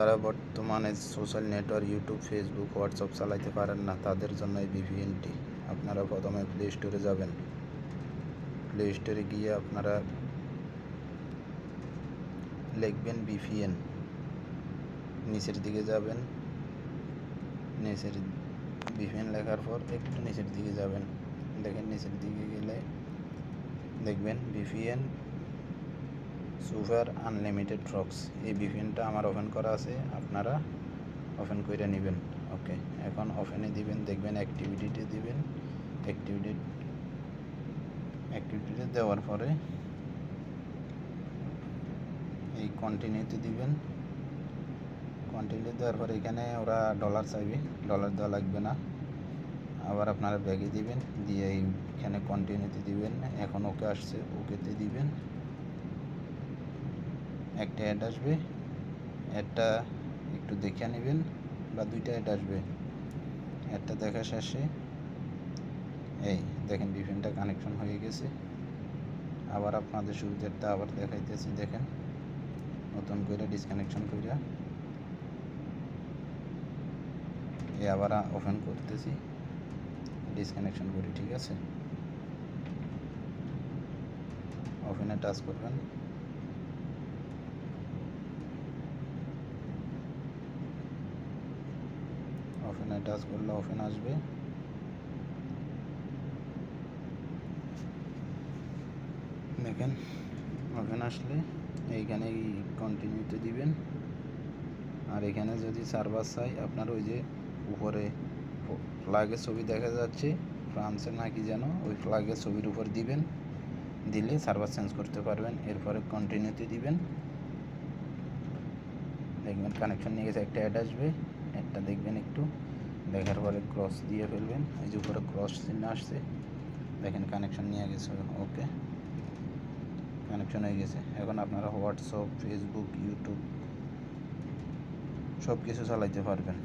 যারা বর্তমানে social network YouTube Facebook WhatsApp চালাইতে পারেন না তাদের জন্য এই ভিপিএনটি আপনারা প্রথমে প্লে স্টোরে যাবেন প্লে স্টোরে গিয়ে আপনারা লিখবেন ভিপিএন নিচের দিকে যাবেন নিচের ভিপিএন লেখার পর একটু নিচের দিকে যাবেন দেখেন নিচের দিকে গেলে দেখবেন ভিপিএন সুপার আনলিমিটেড ফ্রক্স এই ভিপিএনটা আমার ওপেন করা আছে, আপনারা ওপেন করে নেবেন ওকে এখন ওপেনে দিবেন, দেখবেন অ্যাক্টিভিটিতে দিবেন অ্যাক্টিভিটি অ্যাক্টিভিটিতে দেওয়ার পরে এই কন্টিনিউতে দিবেন কন্টিনিউ দেওয়ার পরে এখানে ওরা ডলার চাইবে ডলার দেওয়া লাগবে না, আবার আপনারা ব্যাগে দিবেন, দিয়ে এইখানে কন্টিনিউতে দিবেন, এখন ওকে আসছে ওকেতে দিবেন। একটা অ্যাড আসবে অ্যাডটা একটু দেখে নেবেন বা দুইটা অ্যাড আসবে। অ্যাডটা দেখা শেষে, এই দেখেন বিভিন্নটা কানেকশন হয়ে গেছে। আবার আপনাদের সুবিধাটা আবার দেখাইতেছি, দেখেন। নতুন করে ডিসকানেকশন করে এই আবার ওপেন করতেছি ডিসকানেকশন করি, ঠিক আছে? ওপেনে টাচ করবেন। ওপেনে টাচ করলে ওপেন আসবে। দেখেন ওপেন আসলে এইখানে কন্টিনিউতে দিবেন। আর এখানে যদি সার্ভার চাই আপনার ওই যে উপরে ফ্লাগের ছবি দেখা যাচ্ছে, ফ্রান্সের নাকি যেন ওই ফ্ল্যাগের ছবির উপর দিবেন। দিলে সার্ভার চেঞ্জ করতে পারবেন, এরপরে কন্টিনিউতে দিবেন। দেখবেন কানেকশন নিয়ে গেছে, একটা অ্যাড আসবে। অ্যাডটা দেখবেন একটু। দেখার পরে ক্রস দিয়ে ফেলবেন। এই যে উপরে ক্রস চিহ্ন আসছে। দেখেন কানেকশন নিয়ে গেছে। ওকে কানেকশন হয়ে গেছে। এখন আপনারা হোয়াটসঅ্যাপ ফেসবুক ইউটিউব সব কিছু চালাইতে পারবেন।